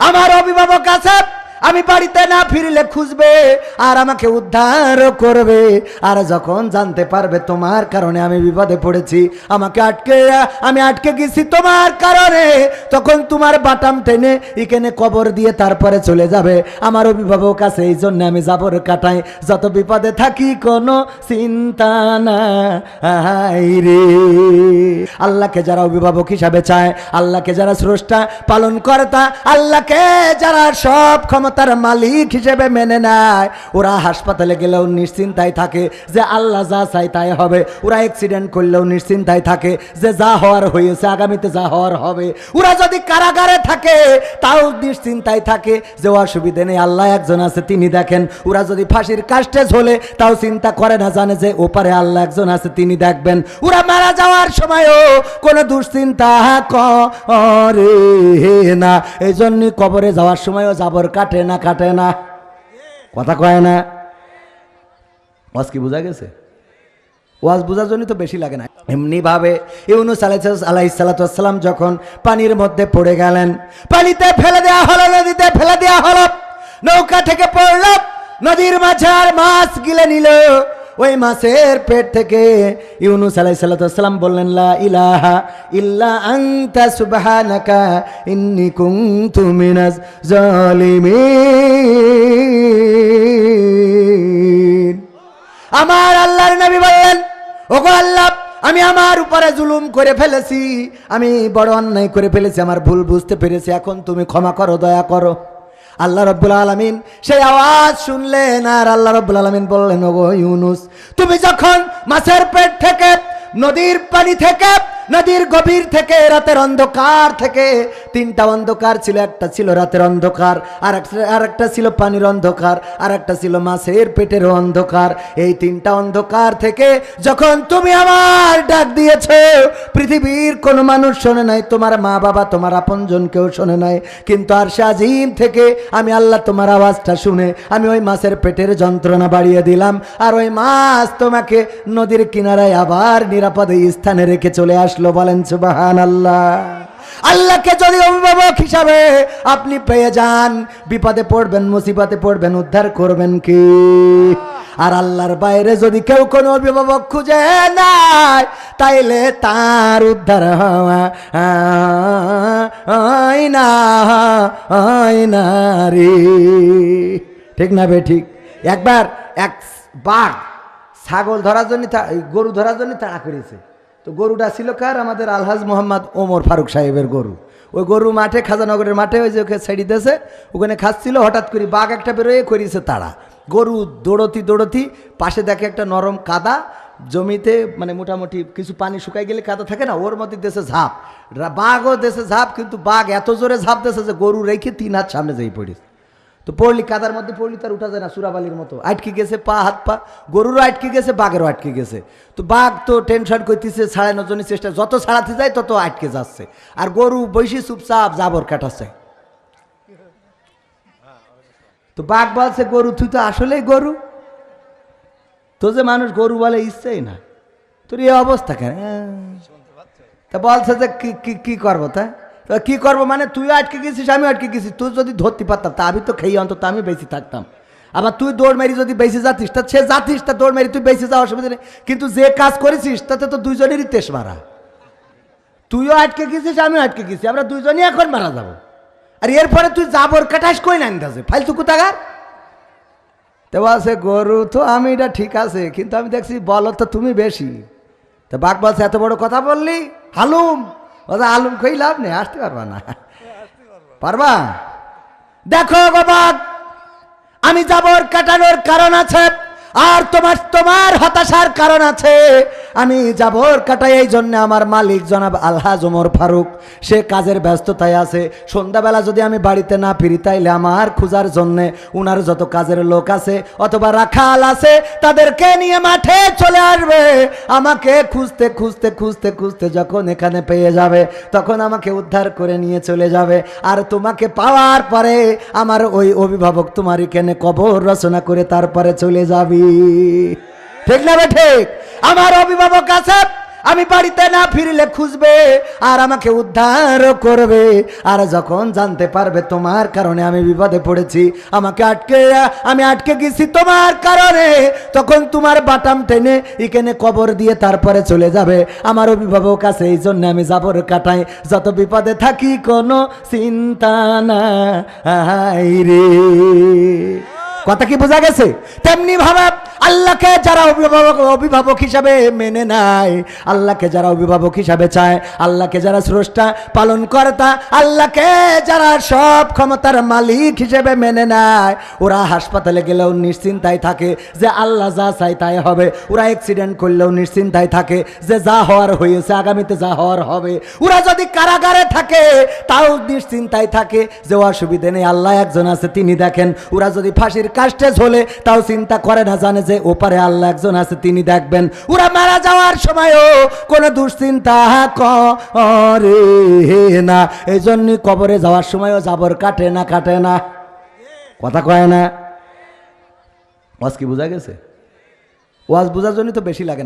আমার অভিভাবক আছে আমি বাড়িতে না ফিরলে খুঁজবে আর আমাকে উদ্ধার করবে। আর যখন জানতে পারবে তোমার কারণে আমি বিপদে পড়েছি, আমাকে আটকে, আমি আটকে গেছি তোমার কারণে, তখন তোমার বাটাম টেনে এখানে কবর দিয়ে তারপরে চলে যাবে। আমার অভিভাবক আছে, এই জন্য আমি যাবর কাটাই। যত বিপদে থাকি কোনো চিন্তা নাই রে। আল্লাহকে যারা অভিভাবক হিসাবে চায়, আল্লাহকে যারা স্রষ্টা পালন কর্তা আল্লাহকে যারা সব ক্ষমতার মালিক হিসেবে মেনে নেয়। ওরা হাসপাতালে গেলেও নিশ্চিন্তায় থাকে যে আল্লাহ যা চাই তাই হবে। ওরা অ্যাক্সিডেন্ট করলেও নিশ্চিন্তায় থাকে যে যা হওয়ার হয়েছে, আগামীতে যা হওয়ার হবে। ওরা যদি কারাগারে থাকে, তাও নিশ্চিন্তায় থাকে যে অসুবিধে নেই, আল্লাহ একজন আছে, তিনি দেখেন। ওরা যদি ফাঁসির কাস্টে ঝোলে, তাও চিন্তা করে না, জানে যে ওপারে আল্লাহ একজন আছে, তিনি দেখবেন। ওরা মারা যাওয়ার সময়ও কোনো দুশ্চিন্তা করে না। এই জন্য কবরে যাওয়ার সময়ও যাবর কাটে না, কাটে না, কথা কয় না। ওয়াজ কি বোঝা গেছে? ওয়াজ বোঝার জন্য তো বেশি লাগে না। এমনি ভাবে ইউনুস আলাইসালাম যখন পানির মধ্যে পড়ে গেলেন, পানিতে ফেলে দেওয়া হলো, নদীতে ফেলে দেওয়া হলো, নৌকা থেকে পড়ল, নদীর মাঝে আর মাছ গিলে নিল। ওই মাছের পেট থেকে ইউনুস আলাইসাল্লাম বললেন, লা ইলাহা ইল্লা আনতা সুবহানাকা, ইন্নী কুনতু মিনাজ জালিমিন আমার আল্লাহর নবী বললেন, ওগো আল্লাহ, আমি আমার উপরে জুলুম করে ফেলেছি, আমি বড় অন্যায় করে ফেলেছি, আমার ভুল বুঝতে পেরেছি, এখন তুমি ক্ষমা করো, দয়া করো। আল্লাহ রব্বুল আলমিন সেই আওয়াজ শুনলেন আর আল্লাহ রব্বুল আলমিন বললেন, ওগো ইউনুস, তুমি যখন মাছের পেট থেকে, নদীর পানি থেকে নদীর গভীর থেকে রাতের অন্ধকার থেকে তিনটা অন্ধকার ছিল, একটা ছিল রাতের অন্ধকার, আর আর একটা ছিল পানির অন্ধকার, আর একটা ছিল মাছের পেটের অন্ধকার। এই তিনটা অন্ধকার থেকে যখন তুমি আমার ডাক দিয়েছ, পৃথিবীর কোনো মানুষ শোনে নাই, তোমার মা বাবা, তোমার আপনজন কেউ শোনে নাই। কিন্তু আর আজিম থেকে আমি আল্লাহ তোমার আওয়াজটা শুনে, আমি ওই মাছের পেটের যন্ত্রণা বাড়িয়ে দিলাম, আর ওই মাছ তোমাকে নদীর কিনারায় আবার নিরাপদে স্থানে রেখে চলে আসলো। বলেন সুবাহান আল্লাহ আল্লাহকে যদি অভিভাবক হিসাবে আপনি পেয়ে যান, বিপদে পড়বেন, মুসিবতে পড়বেন, উদ্ধার করবেন কি? আর আল্লাহর বাইরে যদি কেউ কোনো অভিভাবক খুঁজে নাই তাইলে তার উদ্ধার হওয়া না না রে ঠিক না বে, ঠিক? একবার, এক বাঘ, ছাগল ধরার জন্য গরু ধরার জন্য তাড়া করেছে। তো গরুটা ছিল কার? আমাদের আলহাজ মোহাম্মদ ওমর ফারুক সাহেবের গরু। ওই গরু মাঠে, খাজানগরের মাঠে ওই যে ওকে ছেড়ে দিয়েছে ওখানে খাচ্ছিল, হঠাৎ করে বাঘ একটা বেরোয়, করিয়েছে তাড়া গরু দৌড়তি দৌড়তি, পাশে দেখে একটা নরম কাদা, জমিতে মানে মোটামুটি কিছু পানি শুকাই গেলে কাদা থাকে না, ওর মধ্যে দেশে ঝাঁপ। বাঘও দেশে ঝাঁপ, কিন্তু বাঘ এত জোরে ঝাঁপ দেশে যে গরু রেখে তিন হাত সামনে যাই পড়িস তো পড়লি কাদার মধ্যে পড়লি তার উঠা যায় না, সুরাবালির মতো। আটকে গেছে, পা, হাত, পা। গরুরও আটকে গেছে, বাঘেরও আটকে গেছে। তো বাঘ তো টেনশন করতেছে ছাড়ানোর জন্য চেষ্টা, যত ছাড়াতে যায় তত আটকে যাচ্ছে। আর গরু বৈশি চুপচাপ জাবর কাটাচ্ছে। তো বাঘ বলছে, গরু, তুই তো আসলেই গরু। তো যে মানুষ গরু বলে ইচ্ছেই না। তোর এই অবস্থা কেন? তা বলছে যে কি কি করব তো? কি করব? মানে তুইও আটকে গেছিস, আমি আটকে গেছিস তুই যদি ধরতে পারতাম, তা আমি তো খেয়ে অন্তত আমি বেশি থাকতাম। আবার তুই দৌড় মারি যদি বেশি যাতিস, তা সে যাতিস, তা দৌড় মেরি তুই বেশি যাওয়ার অসুবিধা নেই কিন্তু যে কাজ করেছিস, তাতে তো দুইজনেরই তেস মারা। তুইও আটকে গেছিস, আমিও আটকে গেছি। আমরা দুইজনই এখন মারা যাব। আর এরপরে তুই যাবর কাটাস কই না আনতেছে ফালতু কোথাকার তো বলছে গরু তো আমি এটা ঠিক আছে, কিন্তু আমি দেখছি বলো তো তুমি বেশি। তো বাঘ বলছে, এত বড় কথা বললি? হালুম! বলছে আলুম খই লাভ নেই আসতে পারবা না। পারবা? দেখো গো বাঘ আমি যাবর কাটানোর কারণ আছে আর তোমার তোমার হতাশার কারণ আছে। আমি যাবর কাটাই এই জন্য আমার মালিক জনাব আলহাজ ওমর ফারুক। সে কাজের ব্যস্ততায় আছে। সন্ধ্যাবেলা যদি আমি বাড়িতে না ফিরি, তাইলে আমার খোঁজার জন্যে উনার যত কাজের লোক আছে অথবা রাখাল আছে, তাদেরকে নিয়ে মাঠে চলে আসবে। আমাকে খুঁজতে খুঁজতে খুঁজতে খুঁজতে যখন এখানে পেয়ে যাবে, তখন আমাকে উদ্ধার করে নিয়ে চলে যাবে। আর তোমাকে পাওয়ার পরে আমার ওই অভিভাবক তোমার এখানে কবর রচনা করে তারপরে চলে যাবি। ঠিক না ঠিক? আমার অভিভাবক আছে আমি বাড়িতে না ফিরলে খুঁজবে আর আমাকে উদ্ধার করবে। আর যখন জানতে পারবে তোমার কারণে আমি বিপদে পড়েছি, আমাকে আটকে, আমি আটকে গেছি তোমার কারণে, তখন তোমার বাটাম টেনে এখানে কবর দিয়ে তারপরে চলে যাবে। আমার অভিভাবক আছে, এই জন্য আমি যাবর কাটাই। যত বিপদে থাকি কোনো চিন্তা না রে। কথা কি বোঝা গেছে? তেমনি ভাবে আল্লাহকে যারা অভিভাবক অভিভাবক হিসাবে মেনে নেয়, আল্লাহকে যারা অভিভাবক হিসাবে চায়, আল্লাহকে যারা স্রষ্টা পালন কর্তা আল্লাহকে যারা সব ক্ষমতার মালিক হিসেবে মেনে নেয়, ওরা হাসপাতালে গেলেও নিশ্চিন্তায় থাকে যে আল্লাহ যা চাই তাই হবে। ওরা অ্যাক্সিডেন্ট করলেও নিশ্চিন্তায় থাকে যে যা হওয়ার হয়েছে, আগামীতে যা হওয়ার হবে। ওরা যদি কারাগারে থাকে, তাও নিশ্চিন্তায় থাকে যে অসুবিধে নেই, আল্লাহ একজন আছে, তিনি দেখেন। ওরা যদি ফাঁসির কাস্টে ঝোলে, তাও চিন্তা করে না, জানে যে ওপারে আল্লাহ একজন আছে, তিনি দেখবেন। ওরা মারা যাওয়ার সময়ও কোনো দুশ্চিন্তা করে না। এই জন্যই কবরে যাওয়ার সময়ও জাবর কাটে না কাটে না। কথা কয় না? ওয়াজ কি বোঝা গেছে? ওয়াজ বোঝার জন্য তো বেশি লাগে